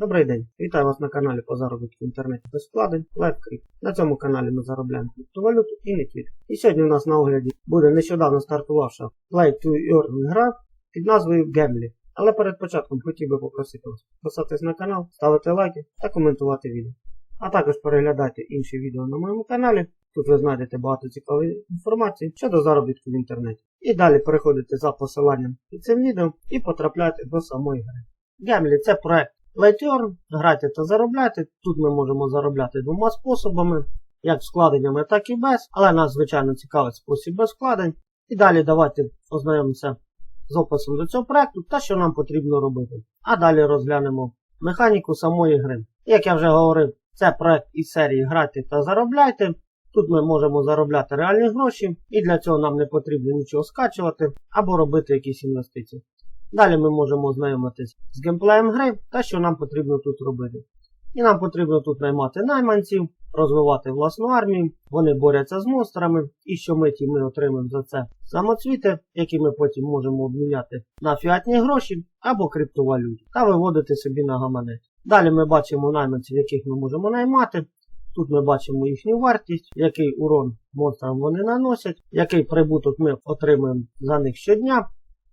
Добрий день! Вітаю вас на каналі по заробітку в інтернеті без вкладень LiveCrypt. На цьому каналі ми заробляємо криптовалюту і не тільки. І сьогодні у нас на огляді буде нещодавно стартувавша Play to Earn гра під назвою Gambly. Але перед початком хотів би попросити вас підписатись на канал, ставити лайки та коментувати відео. А також переглядайте інші відео на моєму каналі. Тут ви знайдете багато цікавої інформації щодо заробітку в інтернеті. І далі переходите за посиланням під цим відео і потрапляєте до самої гри. Gambly це проект Lightyearn, грайте та заробляйте. Тут ми можемо заробляти двома способами, як складеннями, так і без. Але нас, звичайно, цікавить спосіб без вкладень. І далі давайте ознайомимося з описом до цього проекту та що нам потрібно робити. А далі розглянемо механіку самої гри. Як я вже говорив, це проект із серії Грайте та заробляйте. Тут ми можемо заробляти реальні гроші, і для цього нам не потрібно нічого скачувати або робити якісь інвестиції. Далі ми можемо ознайомитись з геймплеєм гри та що нам потрібно тут робити. І нам потрібно тут наймати найманців, розвивати власну армію, вони борються з монстрами, і щомиті ми отримаємо за це самоцвіти, які ми потім можемо обміняти на фіатні гроші або криптовалюті та виводити собі на гаманець. Далі ми бачимо найманців, яких ми можемо наймати. Тут ми бачимо їхню вартість, який урон монстрам вони наносять, який прибуток ми отримуємо за них щодня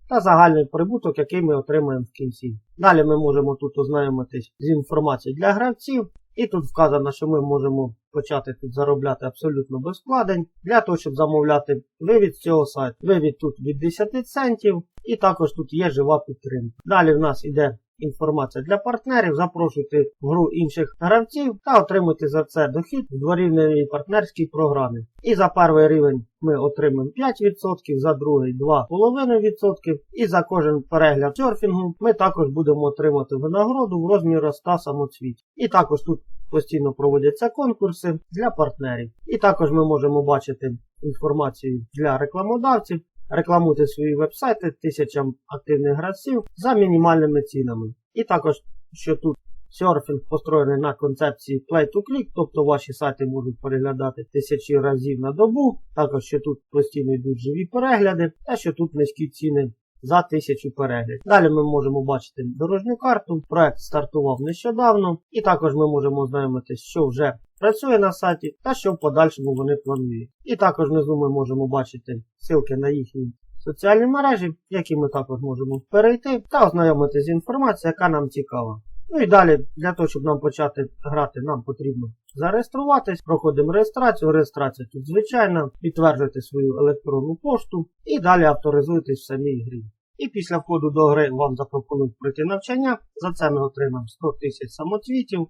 та загальний прибуток, який ми отримаємо в кінці. Далі ми можемо тут ознайомитись з інформацією для гравців. І тут вказано, що ми можемо почати тут заробляти абсолютно без вкладень, для того, щоб замовляти вивід з цього сайту. Вивід тут від 10 центів, і також тут є жива підтримка. Далі в нас йде інформація для партнерів. Запрошуйте в гру інших гравців та отримуйте за це дохід в дворівневій партнерській програмі. І за перший рівень ми отримаємо 5%, за другий 2,5%. І за кожен перегляд серфінгу ми також будемо отримати винагороду в розмірі 100 самоцвітів. І також тут постійно проводяться конкурси для партнерів. І також ми можемо бачити інформацію для рекламодавців. Рекламуйте свої вебсайти тисячам активних гравців за мінімальними цінами. І також, що тут серфінг построєний на концепції Play to Click, тобто ваші сайти можуть переглядати тисячі разів на добу. Також що тут постійно йдуть живі перегляди, та що тут низькі ціни за тисячу переглядів. Далі ми можемо бачити дорожню карту. Проект стартував нещодавно, і також ми можемо ознайомитися, що вже працює на сайті та що в подальшому вони планують. І також внизу ми можемо бачити ссылки на їхні соціальні мережі, які ми також можемо перейти та ознайомитися з інформацією, яка нам цікава. Ну і далі, для того, щоб нам почати грати, нам потрібно зареєструватись, проходимо реєстрацію. Реєстрація тут звичайна, підтверджуйте свою електронну пошту і далі авторизуйтесь в самій грі. І після входу до гри вам запропонують пройти навчання. За це ми отримаємо 100 тисяч самоцвітів.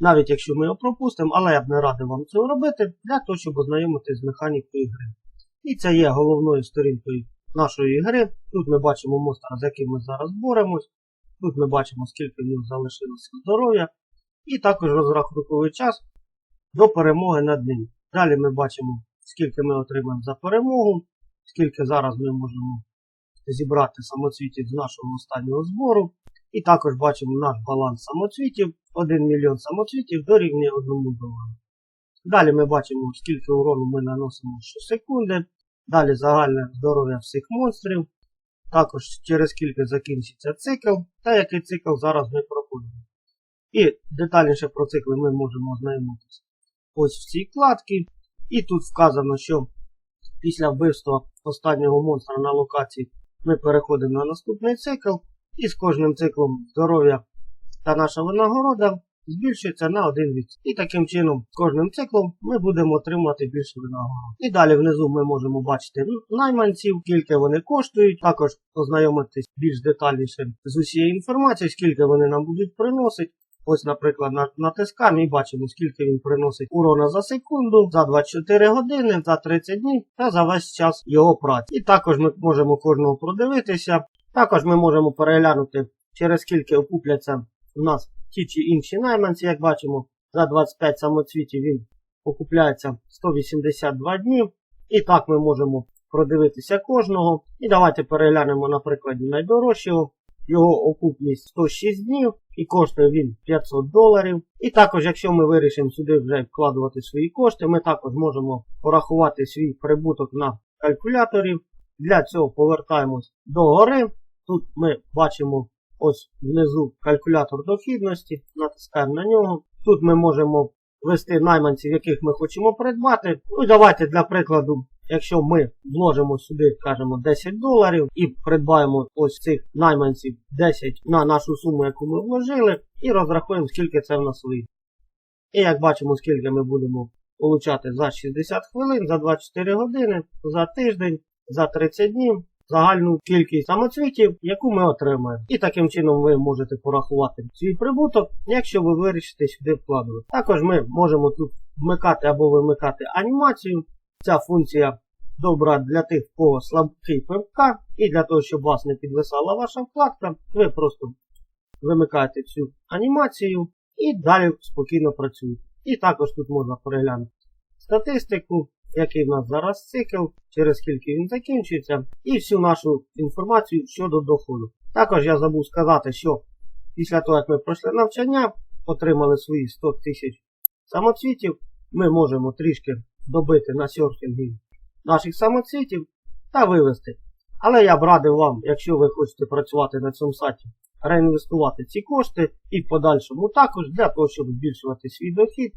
Навіть якщо ми його пропустимо, але я б не радив вам цього робити, для того, щоб ознайомитися з механікою гри. І це є головною сторінкою нашої гри. Тут ми бачимо монстра, з яким ми зараз боремось. Тут ми бачимо, скільки в нього залишилося здоров'я. І також розрахунковий час до перемоги над ним. Далі ми бачимо, скільки ми отримаємо за перемогу, скільки зараз ми можемо зібрати самоцвітів з нашого останнього збору. І також бачимо наш баланс самоцвітів. 1 мільйон самоцвітів дорівнює 1 долару. Далі ми бачимо, скільки урону ми наносимо щосекунди. Далі загальне здоров'я всіх монстрів. Також через скільки закінчиться цикл, та який цикл зараз ми проходимо. І детальніше про цикли ми можемо ознайомитися ось в цій вкладці. І тут вказано, що після вбивства останнього монстра на локації ми переходимо на наступний цикл. І з кожним циклом здоров'я та наша винагорода збільшується на 1%. І таким чином, кожним циклом ми будемо отримувати більше винагороду. І далі внизу ми можемо бачити найманців, скільки вони коштують, також ознайомитись більш детальніше з усією інформацією, скільки вони нам будуть приносити. Ось, наприклад, натискаємо і бачимо, скільки він приносить урона за секунду, за 24 години, за 30 днів та за весь час його праці. І також ми можемо кожного продивитися. Також ми можемо переглянути, через скільки окупляться у нас ті чи інші найманці, як бачимо, за 25 самоцвітів він окупляється 182 днів. І так ми можемо продивитися кожного. І давайте переглянемо, на прикладі найдорожчого. Його окупність 106 днів і коштує він 500 доларів. І також, якщо ми вирішимо сюди вже вкладувати свої кошти, ми також можемо порахувати свій прибуток на калькуляторі. Для цього повертаємось до гори. Тут ми бачимо ось внизу калькулятор дохідності, натискаємо на нього. Тут ми можемо ввести найманців, яких ми хочемо придбати. Ну давайте для прикладу, якщо ми вложимо сюди, скажімо, 10 доларів і придбаємо ось цих найманців 10 на нашу суму, яку ми вложили, і розрахуємо, скільки це в нас вийде. І як бачимо, скільки ми будемо получати за 60 хвилин, за 24 години, за тиждень, за 30 днів. Загальну кількість самоцвітів, яку ми отримаємо. І таким чином ви можете порахувати свій прибуток, якщо ви вирішите сюди вкладувати. Також ми можемо тут вмикати або вимикати анімацію. Ця функція добра для тих, в кого слабкий ПМК, і для того, щоб вас не підвисала ваша вкладка, ви просто вимикаєте цю анімацію і далі спокійно працюєте. І також тут можна переглянути статистику, який в нас зараз цикл, через скільки він закінчується, і всю нашу інформацію щодо доходу. Також я забув сказати, що після того, як ми пройшли навчання, отримали свої 100 тисяч самоцвітів, ми можемо трішки добити на серфінгі наших самоцвітів та вивести. Але я б радив вам, якщо ви хочете працювати на цьому сайті, реінвестувати ці кошти і в подальшому також для того, щоб збільшувати свій дохід.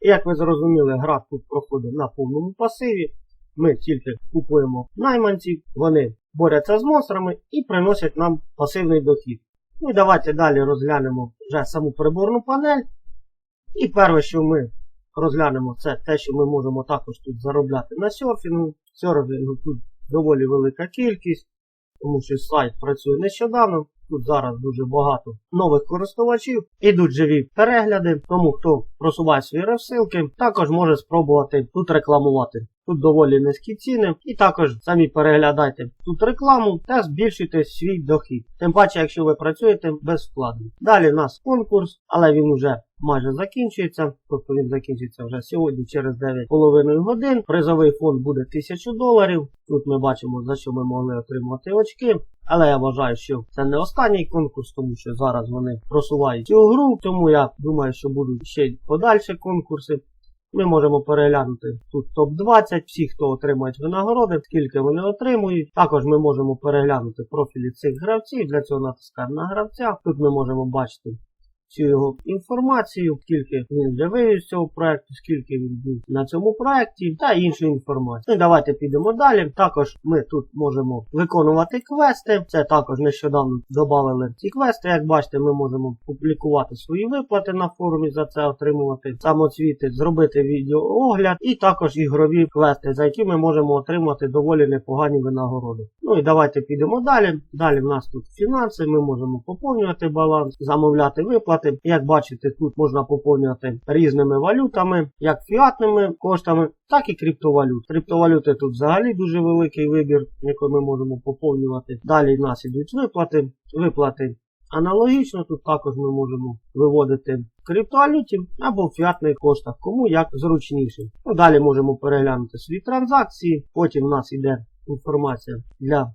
Як ви зрозуміли, гра тут проходить на повному пасиві. Ми тільки купуємо найманців, вони борються з монстрами і приносять нам пасивний дохід. Ну і давайте далі розглянемо вже саму приборну панель. І перше, що ми розглянемо, це те, що ми можемо також тут заробляти на серфінгу. Серфінгу тут доволі велика кількість, тому що сайт працює нещодавно. Тут зараз дуже багато нових користувачів. Ідуть живі перегляди, тому хто просуває свої розсилки, також може спробувати тут рекламувати. Тут доволі низькі ціни. І також самі переглядайте тут рекламу та збільшуйте свій дохід. Тим паче, якщо ви працюєте без вкладу. Далі в нас конкурс, але він вже майже закінчується. Тобто він закінчиться вже сьогодні через 9,5 годин. Призовий фонд буде 1000 доларів. Тут ми бачимо, за що ми могли отримати очки. Але я вважаю, що це не останній конкурс, тому що зараз вони просувають цю гру. Тому я думаю, що будуть ще подальші конкурси. Ми можемо переглянути тут топ-20, всі, хто отримують винагороди, скільки вони отримують. Також ми можемо переглянути профілі цих гравців. Для цього натискаємо на гравця. Тут ми можемо бачити всю його інформацію, скільки він вивів з цього проекту, скільки він був на цьому проекті та іншу інформацію. Ну давайте підемо далі. Також ми тут можемо виконувати квести. Це також нещодавно додали ці квести. Як бачите, ми можемо публікувати свої виплати на форумі, за це отримувати самоцвіти, зробити відеоогляд і також ігрові квести, за які ми можемо отримати доволі непогані винагороди. Ну і давайте підемо далі. Далі в нас тут фінанси, ми можемо поповнювати баланс, замовляти виплати. Як бачите, тут можна поповнювати різними валютами, як фіатними коштами, так і криптовалют. Криптовалюти тут взагалі дуже великий вибір, який ми можемо поповнювати. Далі в нас ідуть виплати. Виплати аналогічно, тут також ми можемо виводити криптовалютів або в фіатних коштах, кому як зручніше. Ну, Далі можемо переглянути свої транзакції. Потім у нас йде інформація для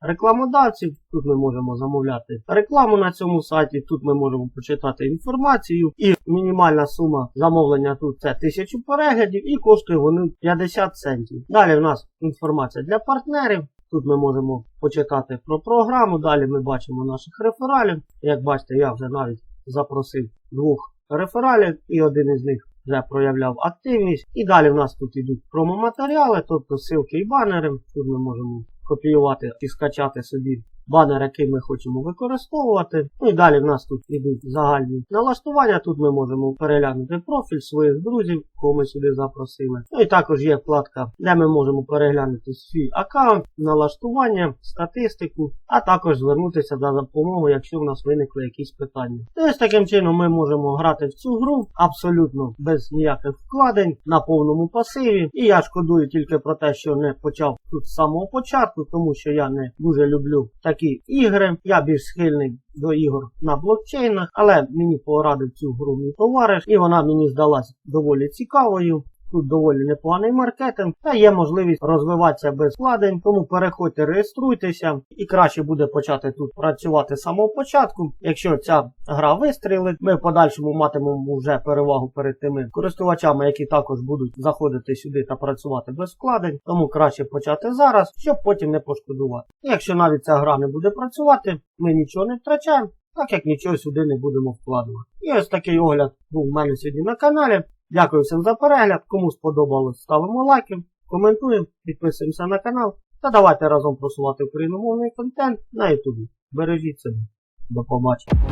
рекламодавців. Тут ми можемо замовляти рекламу на цьому сайті. Тут ми можемо почитати інформацію. І мінімальна сума замовлення тут це 1000 переглядів і коштує вони 50 центів. Далі в нас інформація для партнерів. Тут ми можемо почитати про програму. Далі ми бачимо наших рефералів. Як бачите, я вже навіть запросив двох рефералів, і один із них вже проявляв активність. І далі в нас тут йдуть промо-матеріали, тобто ссылки і банери. Тут ми можемо копіювати і скачати собі банер, який ми хочемо використовувати. Ну і далі в нас тут йдуть загальні налаштування. Тут ми можемо переглянути профіль своїх друзів, кого ми сюди запросили. Ну і також є вкладка, де ми можемо переглянути свій аккаунт, налаштування, статистику, а також звернутися за допомогою, якщо в нас виникли якісь питання. І ось таким чином ми можемо грати в цю гру абсолютно без ніяких вкладень на повному пасиві. І я шкодую тільки про те, що не почав тут з самого початку, тому що я не дуже люблю такі ігри. Я більш схильний до ігор на блокчейнах, але мені порадив цю гру мій товариш, і вона мені здалась доволі цікавою. Тут доволі непоганий маркетинг та є можливість розвиватися без вкладень. Тому переходьте, реєструйтеся і краще буде почати тут працювати з самого початку. Якщо ця гра вистрілить, ми в подальшому матимемо вже перевагу перед тими користувачами, які також будуть заходити сюди та працювати без вкладень. Тому краще почати зараз, щоб потім не пошкодувати. Якщо навіть ця гра не буде працювати, ми нічого не втрачаємо. Так як нічого сюди не будемо вкладувати. І ось такий огляд був у мене сьогодні на каналі. Дякую всім за перегляд. Кому сподобалось, ставимо лайки, коментуємо, підписуємося на канал та давайте разом просувати україномовний контент на ютубі. Бережіть себе. До побачення.